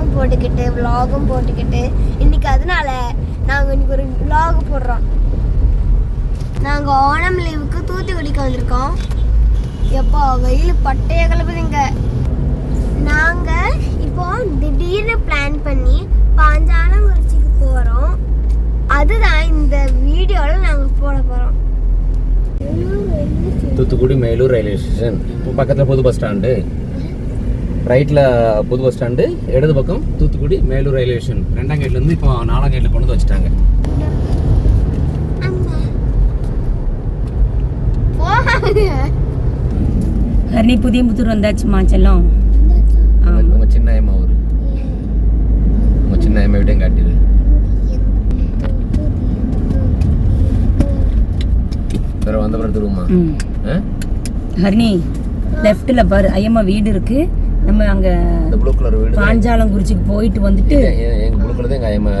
வீடியோவும் போட்டுக்கிட்டு vlogகும் போட்டுக்கிட்டு. இன்னைக்கு அதனால நாங்கள் இன்னைக்கு ஒரு vlog போடுறோம். நாங்கள் ஓணம் லீவுக்கு தூத்துக்குடிக்கு வந்திருக்கோம். எப்போ வெயில் பட்டைய கிளப்புதுங்க நாங்கள் இப்போ திடீர்னு பிளான் பண்ணி பாஞ்சாலங்குறிச்சிக்கு போகிறோம் அதுதான் இந்த வீடியோவில் நாங்கள் போட போகிறோம் தூத்துக்குடி மேலூர் ரயில்வே ஸ்டேஷன். இப்போ பக்கத்தில் புது பஸ் ஸ்டாண்டு ரைட்டில் புது பஸ் ஸ்டாண்டு இடது பக்கம் தூத்துக்குடி மேலூர் ரயில்வே ஸ்டேஷன். ரெண்டாம் கேட்லேருந்து இப்போ நாலாம் கேட்டில் கொண்டு வந்து வச்சுட்டாங்க. ஹரணி புதிய புத்தூர் வந்தாச்சுமா செல்லம். உங்க சின்ன ஐயம்மா ஊர். உங்க சின்ன ஐயம்மா வீட்டையும் காட்டிடு. வேற வந்த பிறகு திரும்பமா? ம். ஹரணி லெஃப்ட்ல பாரு ஐயம்மா வீடு இருக்கு. நம்ம அங்க ப்ளூ கலர் வீடு பாஞ்சாலங்குறிச்சிக்கு போயிட்டு வந்துட்டு எங்க ப்ளூ கலர் எங்க ஐயம்மா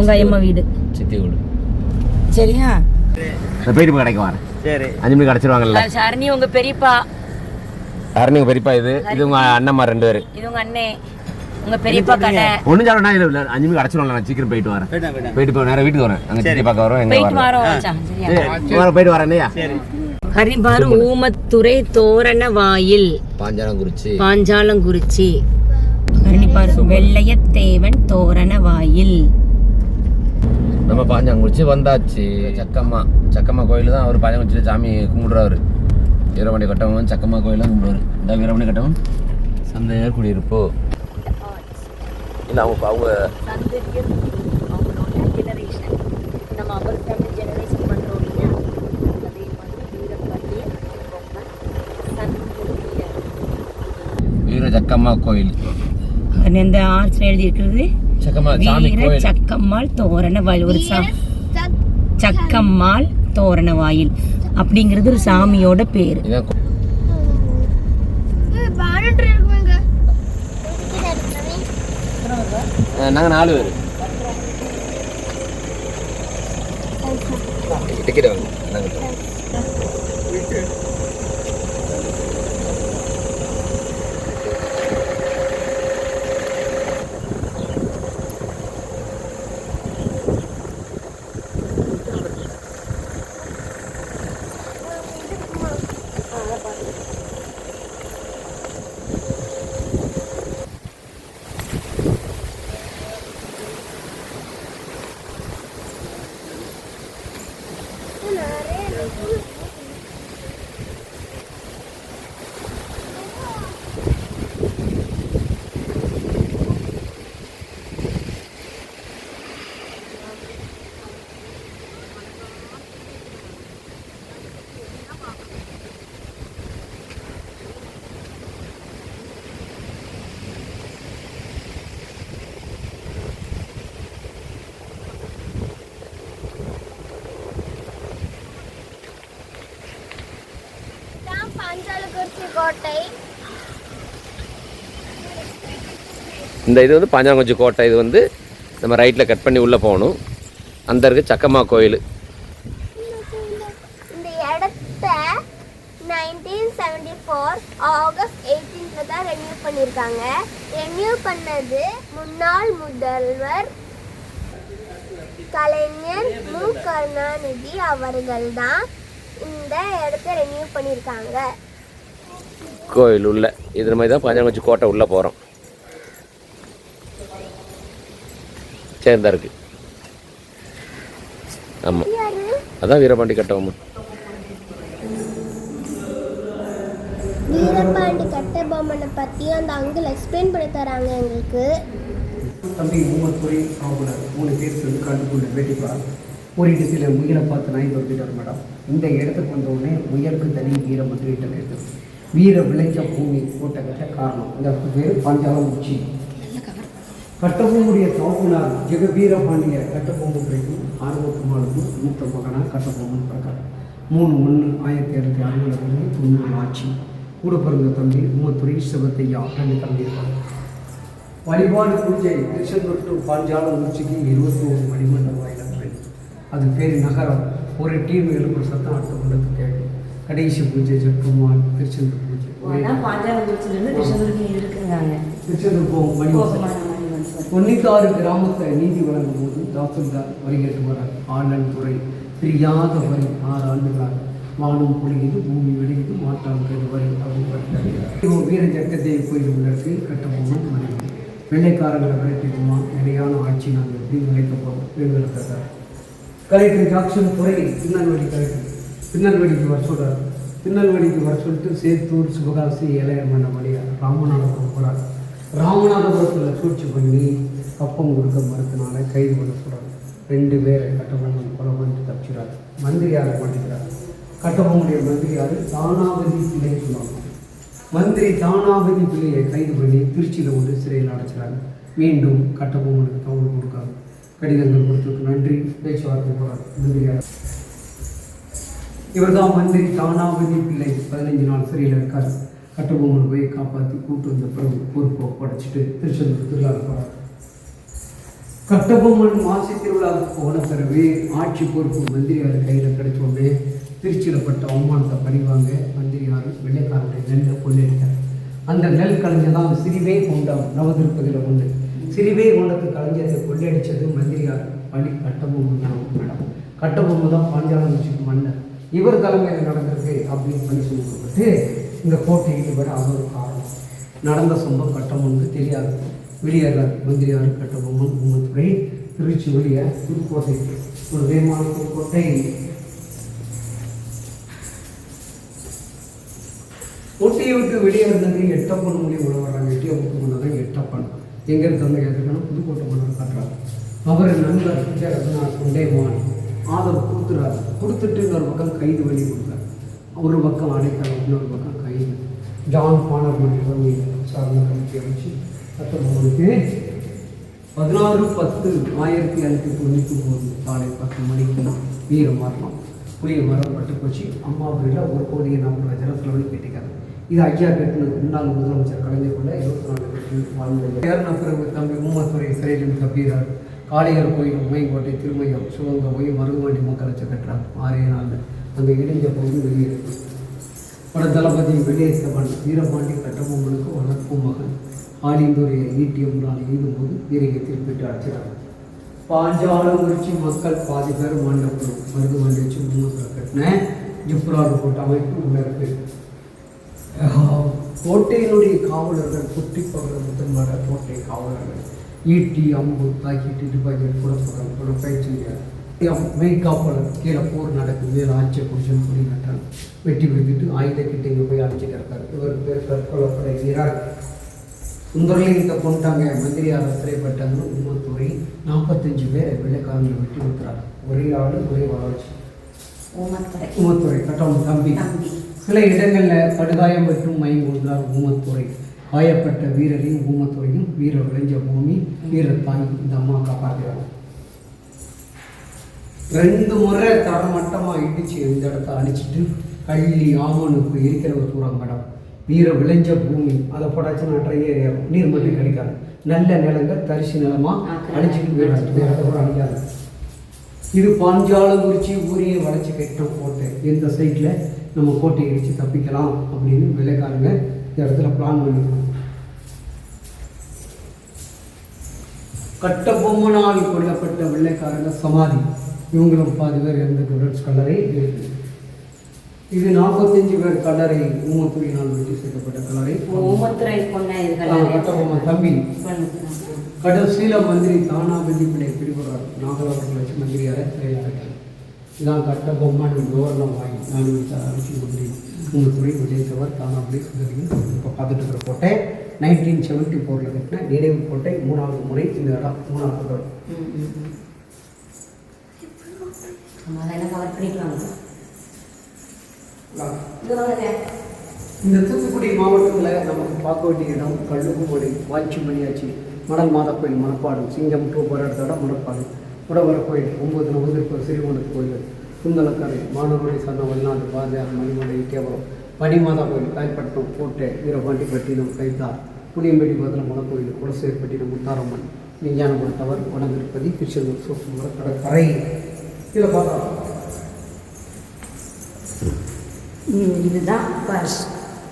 உங்க ஐயம்மா வீடு. சித்தி வீடு. சரியா? நான் போயிட்டு போய் கடைக்கு வரேன். சரி. அஞ்சு மணிக்கு அடைச்சிருவாங்கல்ல. ஹரணி உங்க பெரியப்பா. அரணிங்க பெரியப்பா இது? இது உங்க அண்ணம்மா ரெண்டு பேரு. இது உங்க அண்ணே. உங்க பெரியப்பா கடை. ஒன்றும் சாப்பிட நான் இல்லை அஞ்சு மணிக்கு அடைச்சிருவாங்க நான் சீக்கிரம் போயிட்டு வரேன். போயிட்டு போய் நேரம் வீட்டுக்கு வரேன். அங்கே சித்தி பார்க்க வரோம் எங்க போயிட்டு வரேன். வரோம் போயிட்டு வரேன் இல்லையா? சரி ஹரி பாரு ஊமத்துறை தோரண வாயில் பாஞ்சாலங்குறிச்சி. பாஞ்சாலங்குறிச்சி. ஹரணி பாரு வெள்ளையத்தேவன் தோரண வாயில் நம்ம பாஞ்சாங்குறிச்சி வந்தாச்சு. சக்கம்மா. சக்கம்மா கோயில் தான் அவர் பாஞ்சாங்குறிச்சியில் சாமி கும்பிடுறாரு. வீரமணி கட்டவன் சக்கம்மா கோயிலாம் கும்பிடுவார். இந்த வீரமணி கட்டவன் சந்தையார் குடியிருப்போ. இல்லை அவங்க அவங்க நம்ம அவர் ஃபேமிலி ஜெனரேஷன் பண்ணுறோம் இல்லையா அதே மாதிரி வீரப்பள்ளி பொம்மை சந்ததியர் வீர சக்கம்மா கோயில். அந்த ஆர்ச்சில் எழுதி இருக்கிறது சக்கம்மா சாமி வீர கோயில். சக்கம்மாள் தோரண வாயில். ஒரு சா சக்கம்மாள். தோரண வாயில். அப்படிங்கிறது ஒரு சாமியோட பேர். நாங்க நாலு பேர். டிக்கெட் வாங்க நாங்கள் பாஞ்சாலங்குறிச்சி கோட்டை. இந்த இது வந்து பாஞ்சாங்குறிச்சி கோட்டை. இது வந்து நம்ம ரைட்டில் கட் பண்ணி உள்ளே போகணும். அந்த இருக்கு சக்கம்மா கோயில். இந்த இடத்த நைன்டீன் செவன்டி ஃபோர் ஆகஸ்ட் எயிட்டீன்ல தான் ரெனியூ பண்ணியிருக்காங்க ரெனியூ பண்ணது முன்னாள் முதல்வர் கலைஞர் மு. கருணாநிதி அவர்கள் தான் இந்த இடத்த ரெனியூ பண்ணியிருக்காங்க கோயில் உள்ள. இது மாதிரி தான் பாஞ்சாங்குறிச்சி கோட்டை உள்ளே போகிறோம் சேர்ந்தா இருக்கு. ஆமாம் அதான் வீரபாண்டி கட்டவம்மா வீரபாண்டி கட்டபொம்மனை பற்றி அந்த அங்கிள் எக்ஸ்பிளைன் பண்ணி தராங்க எங்களுக்கு. தம்பி மூணு துறை காவலர் மூணு பேர் சேர்ந்து கண்டுகொண்டு வேட்டிப்பா. ஒரு இடத்துல முயலை பார்த்து நாய் துரத்திட்டார் மேடம் இந்த இடத்துக்கு வந்த உடனே முயலுக்கு தனி வீர முத்திரிட்ட எடுத்து வீர விளைச்ச பூமி போட்ட கட்ட காரணம். இந்த பேர் பாஞ்சாலம் உச்சி கட்டபொம்முடைய தோப்புனார் ஜெகவீர பாண்டிய கட்டபொம்முடையும் ஆர்வக்குமாருக்கும் மூத்த மகனாக கட்டபொம்மன் பிறக்கார் மூணு ஒன்று ஆயிரத்தி இரநூத்தி அறுபதுலேருந்து தொண்ணூறு ஆட்சி. கூட பிறந்த தம்பி மூத்துறை சிவத்தையா ரெண்டு தம்பி இருக்காங்க. வழிபாடு பூஜை திருச்செந்தூர் டு பாஞ்சாலம் உச்சிக்கு இருபத்தி ஒரு மணிமண்டல வாயிலங்கள் அது பேர் நகரம். ஒரு டீம் எழுப்புற சத்தம் அடுத்த மண்டலத்துக்கு கேட்கும் கடைசி பூஜை ஜெட்டுமான் திருச்செந்தூர் திருச்செந்தூர் போகும் மணி போகுமான மணி தொண்ணூத்தாறு கிராமத்தை நீதி வழங்கும் போது தாசில்தார் வரிகேட்டு வரார் ஆனன் துறை பிரியாத வரி ஆறு ஆண்டுகளாக வானம் பொழியுது பூமி வெடியுது மாற்றாம் வரி அப்படின்னு வீர ஜக்கத்தை கோயிலுக்கு கட்டபொம்மன் மனைவி. வெள்ளைக்காரங்களை விரட்டிடுமா நிலையான ஆட்சி நாங்கள் எப்படி நிலைக்க போகிறோம் எங்களுக்கு கலெக்டர் ஜாக்சன் துறை திருநெல்வேலி கலெக்டர். திருநெல்வேலிக்கு வர சொல்கிறார் திருநெல்வேலிக்கு வர சொல்லிட்டு சேத்தூர் சிவகாசி இளையர் வழியாக ராமநாதபுரம் போகிறாங்க ராமநாதபுரத்தில் சூழ்ச்சி பண்ணி கப்பம் கொடுக்க மறுத்தனால கைது பண்ண சொல்கிறாங்க ரெண்டு பேரை கட்டபொம்மன் கொலை பண்ணிட்டு தப்பிச்சுறாரு மந்திரியார் பண்ணிக்கிறார் கட்டபொம்மனுடைய மந்திரியார் தானாவதி பிள்ளையை சொல்லுவாங்க. மந்திரி தானாவதி பிள்ளையை கைது பண்ணி திருச்சியில் கொண்டு சிறையில் அடைச்சிறாங்க மீண்டும் கட்டபொம்மனுக்கு தகவல் கொடுக்காங்க. கடிதங்கள் கொடுத்ததுக்கு நன்றி. பேச்சுவார்த்தை போகிறார் மந்திரியார் இவர்தான் மந்திரி தானாவதி பிள்ளை. பதினஞ்சு நாள் சிறையில் இருக்கார். கட்டபொம்மன் போய் காப்பாற்றி கூட்டு வந்த பிறகு பொறுப்பை படைச்சிட்டு திருச்செந்தூர் திருவிழா போகிறார் கட்டபொம்மன் மாசி திருவிழாவுக்கு போன பிறகு ஆட்சி பொறுப்பு மந்திரியார் கையில் கிடைச்ச உடனே திருச்சியில் பட்ட அவமானத்தை பணிவாங்க மந்திரியார் வெள்ளைக்காரனுடைய நெல்லை கொள்ளையடித்தார். அந்த நெல் கலைஞர் சிறிவே கொண்டம் நவதிருப்பதில் உண்டு சிறிவே கொண்டத்து கலைஞரை கொள்ளையடித்தது மந்திரியார் பணி கட்டபொம்மன் தான் மேடம். கட்டபொம்மன் தான் பாஞ்சாலங்குச்சிக்கு மன்னர். இவர் தலைமையில் நடந்திருக்கு அப்படின்னு பண்ணி சொல்லப்பட்டு இந்த கோட்டையில் வர அவர் காரணம். நடந்த சம்பவம் கட்டபொம்மனுக்கு தெரியாது. வெளியேறார் மந்திரியார் கட்டபொம்மன் உம்மத்துறை திருச்சி வெளியே புதுக்கோட்டை ஒரு வேமான புதுக்கோட்டை. கோட்டையை விட்டு வெளியே வந்தது எட்டப்பன் மொழி உழவராங்க வர்றாங்க விட்டு கொண்டதான் எட்டப்பன். எங்கே இருக்காங்க? எதுக்குன்னா புதுக்கோட்டை மன்னர் காட்டுறாங்க அவர் நண்பர் கொண்டே தொண்டைமான் ஆதரவு கொடுத்துறாரு. கொடுத்துட்டு இன்னொரு பக்கம் கைது வழி கொடுத்தாரு. ஒரு பக்கம் அடைக்கலாம் இன்னொரு பக்கம் கைது. ஜான் பானர் மணி சார்ந்த கமிட்டி அமைச்சு பத்தொன்பதுக்கு பதினாறு பத்து ஆயிரத்தி ஐநூற்றி தொண்ணூற்றி ஒம்பது காலை பத்து மணிக்கு வீர மரணம். புளிய மரம் பட்டு போச்சு. அம்மாபுரியில் ஒரு கோடியை நாற்பது லட்சம் செலவழி கேட்டுக்காரு இது ஐயா கட்டினது முன்னாள் முதலமைச்சர் கலைஞர் கொண்ட இருபத்தி நாலு வாழ்ந்த வாழ்ந்தது பிறகு தம்பி ஊமத்துறை சிறையில் தப்பீரார் காளையர் கோயில் உமையங்கோட்டை திருமயம் சிவங்க போய் மருதுமாண்டி மக்களச்ச கட்டுறாங்க ஆறே நாளில் அந்த இடிஞ்ச பகுதி வெளியேறுது பட தளபதி வெளியேற்றவன் வீரபாண்டி கட்டபொம்மனுக்கு வளர்ப்பு மகன் ஆலிந்துரைய ஈட்டியம்னால் ஈடும்போது வீரகை திருப்பிட்டு அடிச்சிடாங்க பாஞ்சாலும் குறிச்சி மக்கள் பாதி பேர் மண்டபம் மருதுமாண்டி வச்சு முன்னூறு கட்டின ஜிப்ராடு போட்ட அமைப்பு உள்ள கோட்டையினுடைய காவலர்கள் குட்டி பகல முதன்மட கோட்டை காவலர்கள். ஈட்டி அம்பு தாக்கிட்டு துப்பாக்கியில் புறப்படம் கூட பயிற்சி மெய்காப்பாளர் கீழே போர் நடக்குது. மேலே ஆட்சியை பிடிச்சோம் சொல்லி நட்டாங்க வெட்டி விடுத்துட்டு ஆயுத கிட்ட இங்கே போய் அழைச்சி கிடக்காரு இவர் பேர் கற்கொள்ளப்பட வீரர் சுந்தரலிங்கத்தை கொண்டாங்க மந்திரியார் சிறைப்பட்டாங்கன்னு உண்மத்துறை நாற்பத்தஞ்சு பேரை வெள்ளைக்காரங்களை வெட்டி கொடுக்குறாங்க ஒரே ஆள் ஒரே வளர்ச்சி. உமத்துறை கட்டம் தம்பி. சில இடங்களில் கடுகாயம் மற்றும் மயங்கொண்டார் ஊமத்துறை காயப்பட்ட வீரரையும் ஊமத்துறையும் வீர விளைஞ்ச பூமி வீர தாய் இந்த அம்மா காப்பாற்றுறாங்க ரெண்டு முறை தரமட்டமாக இடிச்சு இந்த இடத்த அடிச்சிட்டு கள்ளி ஆமனுக்கு இருக்கிற தூரம் மேடம். வீர விளைஞ்ச பூமி. அதை போடாச்சுன்னா ட்ரையே ஏறும் நீர் மட்டும் கிடைக்காது. நல்ல நிலங்கள் தரிசு நிலமாக அடிச்சுட்டு போயிடாது அடிக்காது இது பாஞ்சாலங்குறிச்சி ஊரையே வளைச்சி கட்டின கோட்டை இந்த சைட்டில் நம்ம கோட்டையை இடித்து தப்பிக்கலாம் அப்படின்னு வெள்ளைக்காரங்க இந்த இடத்துல பிளான் பண்ணிருக்காங்க கட்டபொம்மனால் கொல்லப்பட்ட வெள்ளைக்காரங்க சமாதி. இவங்களும் பாதி பேர் இறந்துட்டு ரெட்ஸ் கல்லறை இருக்கு இது நாற்பத்தஞ்சு பேர் கல்லறை ஊமத்துறையினால் வெட்டி சேர்க்கப்பட்ட கல்லறை. ஊமத்துறை கட்டபொம்மன் தம்பி. கடைசியில் மந்திரி தானாபதி பிள்ளை பிடிபடுறார் நாகலாபுரத்தில் வச்சு மந்திரியாரை சிறையாட்டாங்க இதான் கட்டபொம்மன் கவர்னர் வாங்கி நான் அரசு மந்திரி உங்கள் துறை விஜயத்தவர் தானாபதி சுந்தரியும் இப்போ பார்த்துட்டு இருக்கிற கோட்டை. நைன்டீன் செவன்ட்டி ஃபோரில் கட்டின நினைவு கோட்டை மூணாவது முறை இந்த இடம் மூணாவது இடம் இந்த தூத்துக்குடி மாவட்டத்தில் நமக்கு பார்க்க வேண்டிய இடம் கல்லுக்குமடி வாய்ச்சிமணியாச்சி மணல் மாதா கோயில் மணப்பாடு சிங்கம் டூ போகிற இடத்தோட மணப்பாடு. உடவர கோயில் ஒம்பது நவதிருப்பர் சிறுவனத்து கோயில். குந்தலக்கரை மாணவரை சன்ன வெளிநாடு பாரதியார் மணிமலை கேவலம். பனிமாதா கோயில் காயப்பட்டினம் கோட்டை வீரபாண்டி பட்டினம் கைத்தார் புளியம்பேடி பதில மலக்கோயில் குலசேர்பட்டினம் முத்தாரம்மன் விஞ்ஞானபுரம் டவர் வனதிருப்பதி திருச்செந்தூர் சூப்பர் கடற்கரை. இதில் பார்த்தா இதுதான்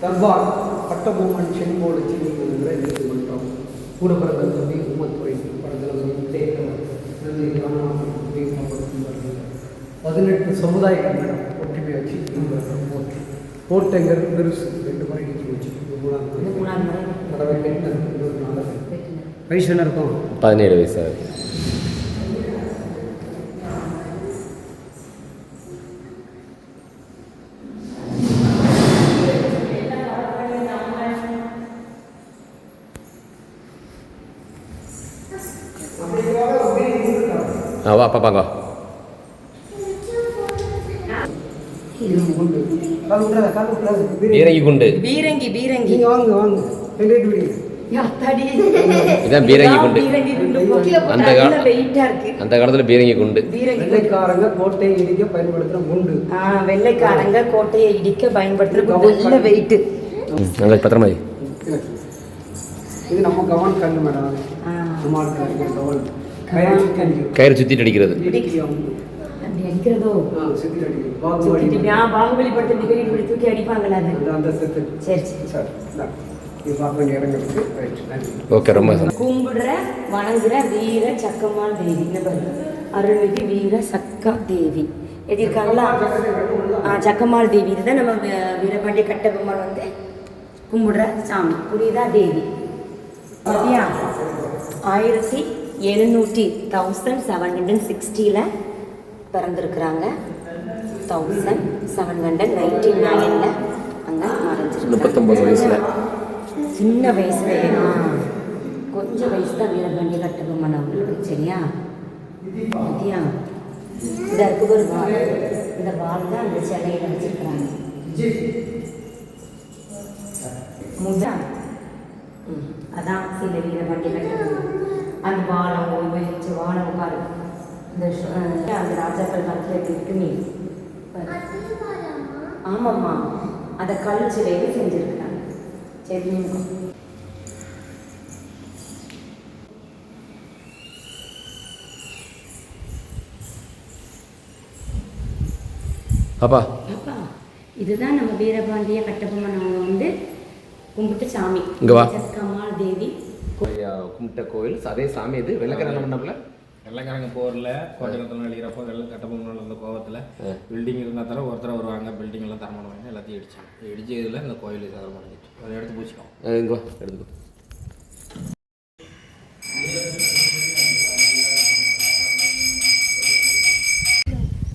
தர்பார் கட்டபொம்மன் செங்கோடு தீவிர நீதிமன்றம் கூட பிறந்த தம்பி உமத்துறை பதினெட்டு சமுதாய கன்னடம் ஒற்றுமை வச்சு போட்டங்கிறது பெருசு ரெண்டு முறை நிற்க வச்சு இது மூணாவது இது மூணாவது முறை. தடவை கெட்டினது இன்னொரு நாளாக வயசு. என்ன இருக்கும்? பதினேழு வயசு ஆகுது. ஆ வா பாப்பாங்க உண்டு பீரங்கி. குண்டு. பீரங்கி பீரங்கி. நீங்கள் வாங்க வாங்க. ரெண்டு யாத்தாடி. இதான் பீரங்கி குண்டு. அந்த அந்த காலத்தில் பீரங்கி குண்டு. வெள்ளைக்காரங்க கோட்டை இடிக்க பயன்படுத்துகிற குண்டு. ஆ, வெள்ளைக்காரங்க கோட்டையை இடிக்க பயன்படுத்துற குண்டு. நல்ல வெயிட் பத்திரமா. இது நம்ம கவன் மேடம். கயிறு சுற்றிட்டு அடிக்கிறது. அப்படி அடிக்கிறதோ? சுத்திட்டு ஆ, பாகுபலி படத்தை டிகிரி இப்படி தூக்கி அடிப்பாங்களா அது? அந்த அந்த செத்து. சரி சரி. ஓகே ரொம்ப. கும்பிடுற வணங்குற வீர சக்கம்மாள் தேவி. அருள்மிகு வீர சக்கா தேவி. எழுதியிருக்காங்களா? ஆ சக்கம்மாள் தேவி. இதுதான் நம்ம வீரபாண்டிய கட்டபொம்மன் வந்து கும்பிடுற சாமி. புரியுதா தேவி? ஆயிரத்தி எழுநூற்றி தௌசண்ட் செவன் ஹண்ட்ரட் சிக்ஸ்டியில் பிறந்திருக்கிறாங்க. தௌசண்ட் செவன் ஹண்ட்ரட் நைன்டி நைனில் அங்கே மறைஞ்சிருக்காங்க. முப்பத்தொம்பது வயசில். சின்ன வயசுலயே ஆ, கொஞ்சம் வயசு தான் வீரபாண்டிய கட்டபொம்மன் அவங்களுக்கு சரியா? சரியா இந்த இருக்கு ஒரு வால் இந்த வால் தான் அந்த சிலையில வச்சிருக்கிறாங்க. முதா அதான் சில வீரபாண்டிய கட்டபொம்மன். அந்த வாழை ஓய்வு வச்சு வாழை உட்காரு. இந்த அந்த ராஜாக்கள் காலத்தில் எப்படி இருக்குமே. ஆமாம்மா. அதை கல் சிலையில செஞ்சிருக்கிறாங்க. சரி பாப்பா அப்பா. இதுதான் நம்ம வீரபாண்டிய கட்டபொம்மன் அவங்க வந்து கும்பிட்டு சாமி. இங்க வா. கமால் தேவி. கும்பிட்ட கோயில் அதே சாமி இது. வெள்ளக்கரை மண்டபம்ல வெள்ளைக்காரங்க போரில் கோட்டத்தில் அழிகிறப்போ வெள்ளம் கட்டபொம்மனில் இருந்த கோவத்தில் பில்டிங் இருந்தால் தர ஒருத்தர் வருவாங்க பில்டிங் எல்லாம் தரம் பண்ணுவாங்க எல்லாத்தையும் இடிச்சாங்க. இடிச்சதுல இந்த கோயில் சேதம் அடைஞ்சிட்டு அதை எடுத்து இங்க வா எடுத்துக்கோ.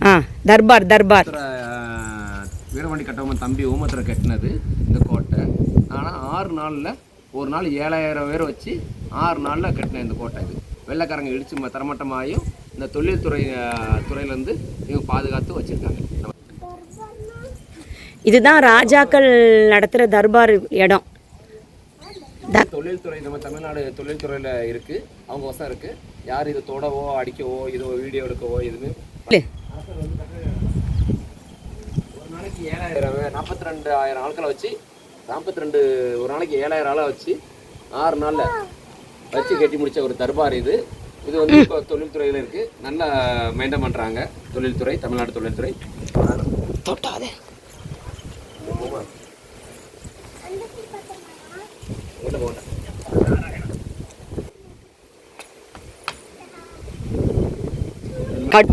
ஆ தர்பார் தர்பார். அஹ் வீரபாண்டி கட்டபொம்மன் தம்பி ஊமத்தில் கட்டினது இந்த கோட்டை. ஆனால் ஆறு நாளில் ஒரு நாள் ஏழாயிரம் பேர் வச்சு ஆறு நாளில் கட்டின இந்த கோட்டை இது. வெள்ளைக்காரங்க இடிச்சு ம- தரமட்டமாயும் இந்த தொழில்துறை துறையிலேருந்து இவங்க பாதுகாத்து வச்சுருக்காங்க. இதுதான் ராஜாக்கள் நடத்துகிற தர்பார் இடம். தொழில்துறை நம்ம தமிழ்நாடு தொழில்துறையில் இருக்குது அவங்க வசம் இருக்குது யார் இதை தொடவோ அடிக்கவோ இதோ வீடியோ எடுக்கவோ எதுவுமே ஒரு நாளைக்கு ஏழாயிரம் நாற்பத்தி ரெண்டு ஆயிரம் ஆட்களை வச்சு நாற்பத்தி ரெண்டு ஒரு நாளைக்கு ஏழாயிரம் ஆளாக வச்சு ஆறு நாளில் வச்சு கட்டி முடிச்ச ஒரு தர்பார் இது. இது வந்து இப்போ தொழில்துறையில் இருக்குது நல்லா மெயின்டைன் பண்ணுறாங்க தொழில்துறை தமிழ்நாடு தொழில்துறை. தொட்டாதே. கட்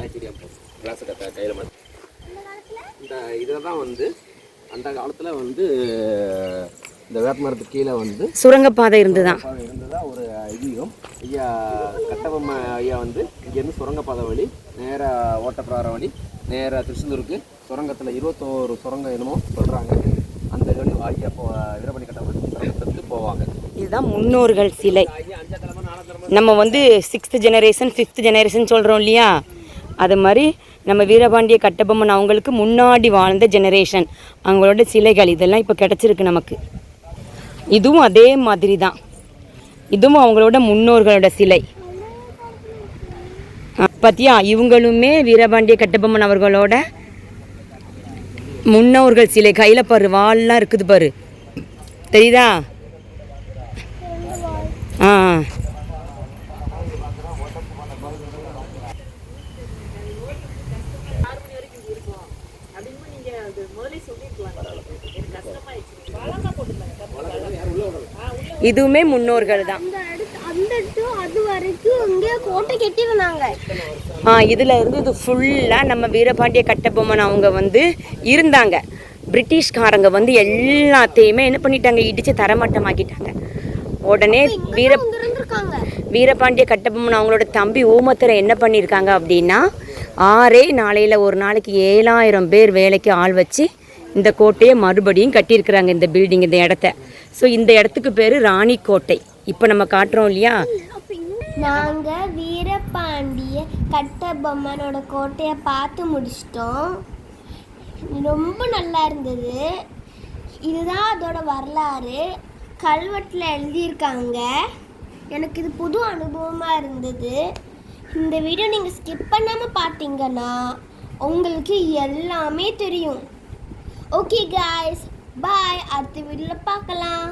ஆச்சரியம் கிளாஸ் கட்ட கையில் மாட்டி இந்த இதில் தான் வந்து அந்த காலத்தில் வந்து இந்த வேப்பமரத்துக்கு கீழே வந்து சுரங்கப்பாதை இருந்துதான் இருந்ததா ஒரு ஐதீகம். ஐயா கட்டபொம்ம ஐயா வந்து இங்கேருந்து சுரங்கப்பாதை வழி நேராக ஓட்டப்பிரார வழி நேராக திருச்செந்தூருக்கு சுரங்கத்தில் இருபத்தோரு சுரங்கம் என்னமோ சொல்கிறாங்க அந்த வழி ஐயா போ வீரபணி கட்டபொம்மன் சுரங்கத்துக்கு போவாங்க. இதுதான் முன்னோர்கள் சிலை. நம்ம வந்து சிக்ஸ்த் ஜெனரேஷன் ஃபிஃப்த் ஜெனரேஷன் சொல்கிறோம் இல்லையா? அது மாதிரி நம்ம வீரபாண்டிய கட்டபொம்மன் அவங்களுக்கு முன்னாடி வாழ்ந்த ஜெனரேஷன் அவங்களோட சிலைகள் இதெல்லாம் இப்போ கிடச்சிருக்கு நமக்கு. இதுவும் அதே மாதிரி தான். இதுவும் அவங்களோட முன்னோர்களோட சிலை. பத்தியா? இவங்களுமே வீரபாண்டிய கட்டபொம்மன் அவர்களோட முன்னோர்கள் சிலை. கையில் பாரு வால்லாம் இருக்குது பாரு. தெரியுதா? ஆ. இதுவுமே முன்னோர்கள் தான். ஆ இதில் இருந்து இது ஃபுல்லாக நம்ம வீரபாண்டிய கட்டபொம்மன் அவங்க வந்து இருந்தாங்க. பிரிட்டிஷ்காரங்க வந்து எல்லாத்தையுமே என்ன பண்ணிட்டாங்க? இடித்து தரமட்டமாக்கிட்டாங்க. உடனே வீர வீரபாண்டிய கட்டபொம்மன் அவங்களோட தம்பி ஊமத்தரை என்ன பண்ணியிருக்காங்க அப்படின்னா ஆறே நாளையில் ஒரு நாளைக்கு ஏழாயிரம் பேர் வேலைக்கு ஆள் வச்சு இந்த கோட்டையை மறுபடியும் கட்டியிருக்கிறாங்க இந்த பில்டிங் இந்த இடத்த. ஸோ இந்த இடத்துக்கு பேர் ராணி கோட்டை இப்போ நம்ம காட்டுறோம் இல்லையா? நாங்கள் வீரபாண்டிய கட்டபொம்மனோட கோட்டையை பார்த்து முடிச்சிட்டோம். ரொம்ப நல்லா இருந்தது. இதுதான் அதோட வரலாறு. கல்வெட்டில் எழுதியிருக்காங்க. எனக்கு இது புது அனுபவமாக இருந்தது. இந்த வீடியோ நீங்கள் ஸ்கிப் பண்ணாமல் பார்த்தீங்கன்னா உங்களுக்கு எல்லாமே தெரியும். ஓகே காய்ஸ் பாய் அடுத்த வீடியோவில் பார்க்கலாம்